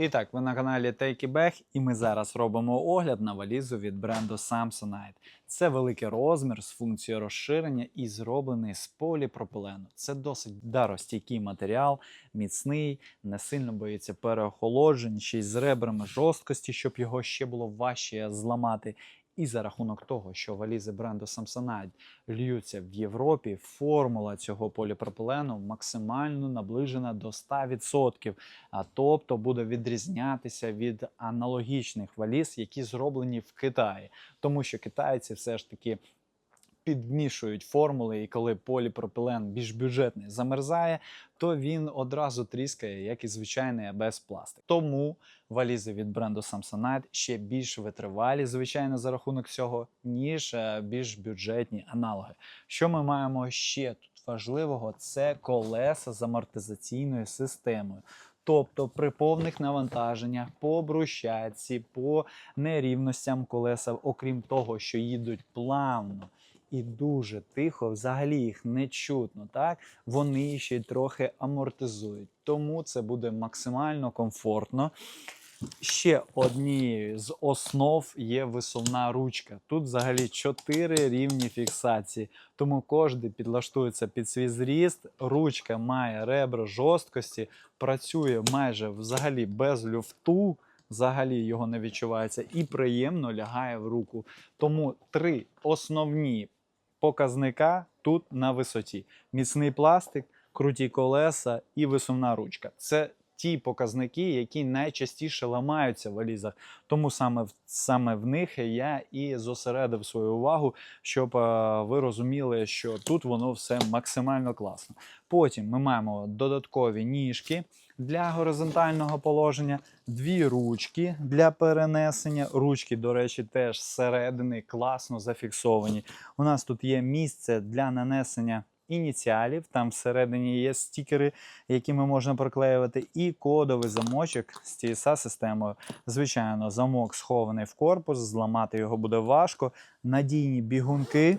І так, ви на каналі Take It Back, і ми зараз робимо огляд на валізу від бренду Samsonite. Це великий розмір з функцією розширення і зроблений з поліпропилену. Це досить даростійкий матеріал, міцний, не сильно боїться переохолоджень, ще й з ребрами жорсткості, щоб його ще було важче зламати. І за рахунок того, що валізи бренду Samsonite льються в Європі, формула цього поліпропилену максимально наближена до 100%, а тобто буде відрізнятися від аналогічних валіз, які зроблені в Китаї, тому що китайці все ж таки. Підмішують формули, і коли поліпропилен більш бюджетний замерзає, то він одразу тріскає, як і звичайний АБС пластик. Тому валізи від бренду Samsonite ще більш витривалі, звичайно, за рахунок цього, ніж е, більш бюджетні аналоги. Що ми маємо ще тут важливого? Це колеса з амортизаційною системою. Тобто при повних навантаженнях по брусчатці, по нерівностям колеса, окрім того, що їдуть плавно і дуже тихо, взагалі їх не чутно, так вони ще й трохи амортизують. Тому це буде максимально комфортно. Ще однією з основ є висувна ручка. Тут взагалі 4 рівні фіксації, тому кожен підлаштується під свій зріст. Ручка має ребра жорсткості, працює майже взагалі без люфту. Взагалі його не відчувається і приємно лягає в руку. Тому три основні показника тут на висоті: міцний пластик, круті колеса і висувна ручка. Це ті показники, які найчастіше ламаються в валізах. Тому саме саме в них я і зосередив свою увагу, щоб е, ви розуміли, що тут воно все максимально класно. Потім ми маємо додаткові ніжки для горизонтального положення, дві ручки для перенесення. Ручки, до речі, теж зсередини класно зафіксовані. У нас тут є місце для нанесення. Ініціалів, там всередині є стікери, які ми можна проклеювати, і кодовий замочок з TSA системою. Звичайно, замок схований в корпус, зламати його буде важко. Надійні бігунки.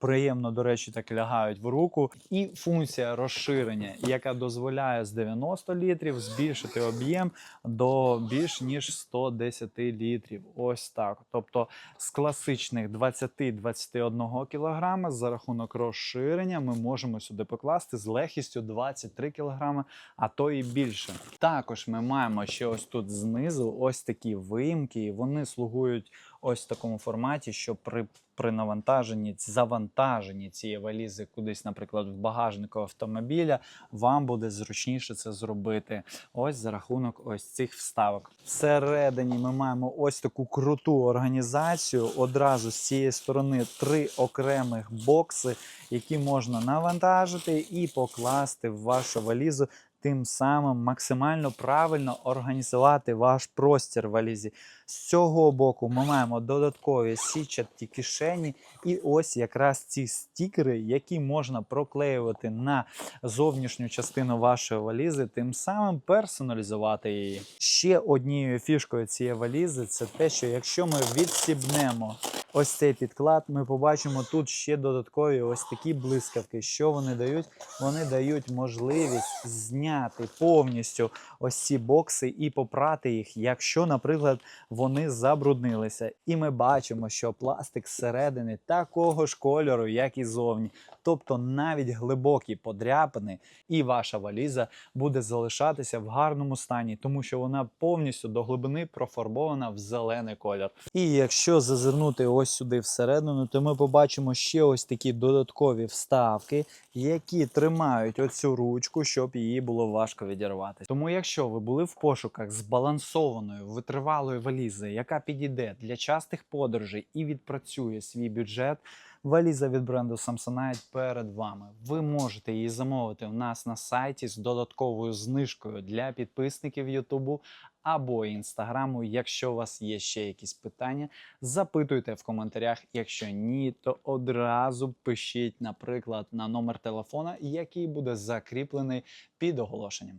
Приємно, до речі, так лягають в руку. І функція розширення, яка дозволяє з 90 літрів збільшити об'єм до більш ніж 110 літрів. Ось так. Тобто з класичних 20-21 кг за рахунок розширення ми можемо сюди покласти з легкістю 23 кг, а то і більше. Також ми маємо ще ось тут знизу ось такі виїмки, і вони слугують ось в такому форматі, що при при навантаженні, завантаженні цієї валізи кудись, наприклад, в багажнику автомобіля, вам буде зручніше це зробити. Ось за рахунок ось цих вставок. Всередині ми маємо ось таку круту організацію. Одразу з цієї сторони три окремих бокси, які можна навантажити і покласти в вашу валізу. Тим самим максимально правильно організувати ваш простір валізі. З цього боку ми маємо додаткові січаті кишені, і ось якраз ці стікери, які можна проклеювати на зовнішню частину вашої валізи, тим самим персоналізувати її. Ще однією фішкою цієї валізи це те, що якщо ми відстібнемо ось цей підклад, ми побачимо тут ще додаткові ось такі блискавки. Що вони дають? Вони дають можливість зняти повністю ось ці бокси і попрати їх, якщо, наприклад, вони забруднилися. І ми бачимо, що пластик зсередини такого ж кольору, як і зовні. Тобто навіть глибокі подряпини, і ваша валіза буде залишатися в гарному стані, тому що вона повністю до глибини профарбована в зелений колір. І якщо зазирнути ось сюди всередину, то ми побачимо ще ось такі додаткові вставки, які тримають оцю ручку, щоб її було важко відірвати. Тому, якщо ви були в пошуках збалансованої витривалої валізи, яка підійде для частих подорожей і відпрацює свій бюджет. Валіза від бренду Samsonite перед вами. Ви можете її замовити у нас на сайті з додатковою знижкою для підписників Ютубу або Інстаграму. Якщо у вас є ще якісь питання, запитуйте в коментарях. Якщо ні, то одразу пишіть, наприклад, на номер телефона, який буде закріплений під оголошенням.